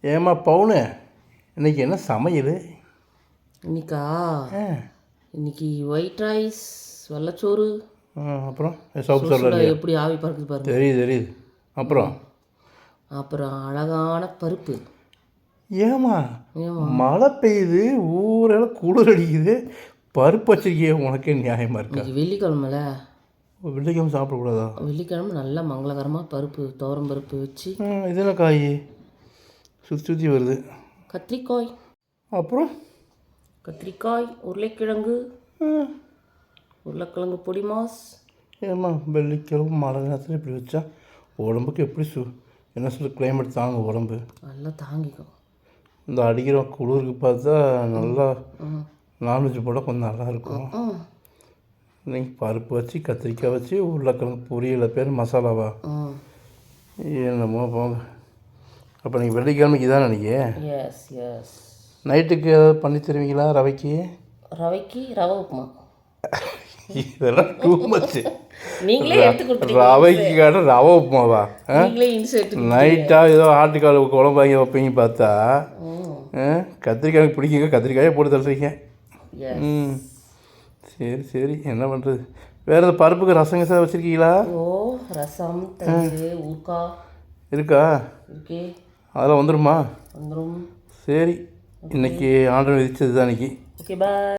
ஏம்மா பவுனு? இன்னைக்கு என்ன சமையல்? இன்னைக்கா? ஆ. இன்னைக்கு ஒயிட் ரைஸ் வெள்ளச்சோறு ஆ, அப்புறம் சோப்பு சொல்ல சுட எப்படி ஆவி பறக்குது பாருங்க. தெரியுது தெரியுது. அப்புறம்? அப்புறம் அழகான பருப்பு. ஏம்மா? ஏமா மழை பெய்யுது ஊரெல்லாம் குளிர் அடிக்குது. பருப்பு வச்சிருக்கியே உனக்கே நியாயமாக இருக்கா? இன்னைக்கு வெள்ளிக்கிழமைல. வெள்ளிக்கிழமை சாப்பிடக்கூடாதா? வெள்ளிக்கிழமை நல்லா மங்களகரமாக பருப்பு துவரம் பருப்பு வச்சு. ஆ, இது என்ன காய்? சுற்றி சுற்றி வருது. கத்திரிக்காய். அப்புறம்? கத்திரிக்காய் உருளைக்கிழங்கு உருளைக்கிழங்கு பொடி மாஸ். ஏம்மா வெள்ளிக்கிழமை மழை நேரத்தில் இப்படி வச்சா உடம்புக்கு எப்படி சு என்ன சொல்லு கிளைமேட் தாங்க உடம்பு. நல்லா தாங்கிக்கும். இந்த அடிக்கிற குளிருக்கு பார்த்தா நல்லா நான்வெஜ் போட கொஞ்சம் நல்லா இருக்கும். இன்னைக்கு பருப்பு வச்சு கத்திரிக்காய் வச்சு உருளைக்கிழங்கு பொரியல் பேர் மசாலாவா? என்னமோ போங்க. அப்போ நீங்கள் வெள்ளிக்கிழமைக்கு தான் நினைக்க எஸ் எஸ் நைட்டுக்கு ஏதாவது பண்ணி தருவீங்களா ரவைக்கு? ரவைக்கு ரவை உப்புமா. இதெல்லாம் டூ மச்சு நீங்களே எடுத்து கொடுத்துருங்க ரவைக்கு காட்ட ரவை உப்புமாவா? நீங்களே நைட்டாக ஏதோ ஆட்டுக்கால் குழம்பு வாங்கி வைப்பீங்க பார்த்தா கத்திரிக்காய் பிடிக்குங்க. கத்திரிக்காயே போட்டு தள்ளுறீங்க. ம். சரி சரி. என்ன பண்ணுறது வேறு எதாவது பருப்புக்கு ரசம் கசம் வச்சுருக்கீங்களா? ஓ ரசம் ஊக்கா இருக்கா? இருக்கே. அதெல்லாம் வந்துடுமா வந்துடும் சரி இன்னைக்கு ஆர்டர் விதிச்சது தான் இன்னைக்கு. Okay bye